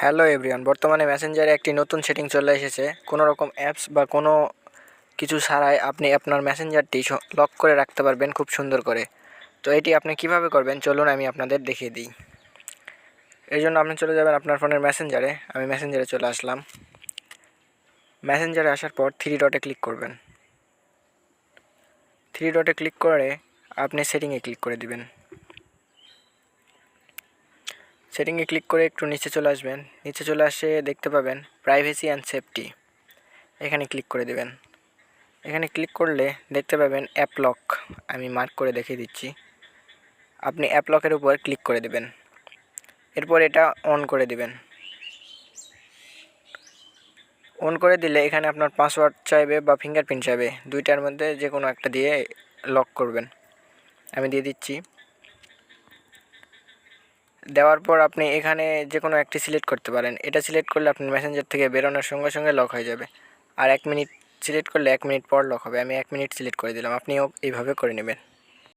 Hello everyone, বর্তমানে মেসেঞ্জারে একটি নতুন সেটিং চলে এসেছে। কোনো রকম অ্যাপস বা কোনো কিছু ছাড়াই আপনি আপনার মেসেঞ্জারটি লক করে রাখতে পারবেন খুব সুন্দর করে। তো এটি আপনি কীভাবে করবেন? চলুন আমি আপনাদের দেখিয়ে দিই। এই জন্য আপনি চলে যাবেন আপনার ফোনের মেসেঞ্জারে আমি মেসেঞ্জারে চলে আসলাম। মেসেঞ্জারে আসার পর থ্রি ডটে ক্লিক করবেন। থ্রি ডটে ক্লিক করে আপনি সেটিংয়ে ক্লিক করে দিবেন। সেটিংয়ে ক্লিক করে একটু নিচে চলে আসবেন। নিচে চলে আসে দেখতে পাবেন প্রাইভেসি অ্যান্ড সেফটি এখানে ক্লিক করে দেবেন। এখানে ক্লিক করলে দেখতে পাবেন অ্যাপ লক আমি মার্ক করে দেখিয়ে দিচ্ছি। আপনি অ্যাপ লকের উপর ক্লিক করে দেবেন। এরপর এটা অন করে দেবেন। অন করে দিলে এখানে আপনার পাসওয়ার্ড চাইবে বা ফিঙ্গারপ্রিন্ট চাইবে। দুইটার মধ্যে যে কোনো একটা দিয়ে লক করবেন। আমি দিয়ে দিচ্ছি। দেওয়ার পর আপনি এখানে যে কোনো একটি সিলেক্ট করতে পারেন। এটা সিলেক্ট করলে আপনার মেসেঞ্জার থেকে বেরোনোর সঙ্গে সঙ্গে লক হয়ে যাবে। আর এক মিনিট সিলেক্ট করলে এক মিনিট পর লক হবে। আমি এক মিনিট সিলেক্ট করে দিলাম। আপনিও এইভাবে করে নেবেন।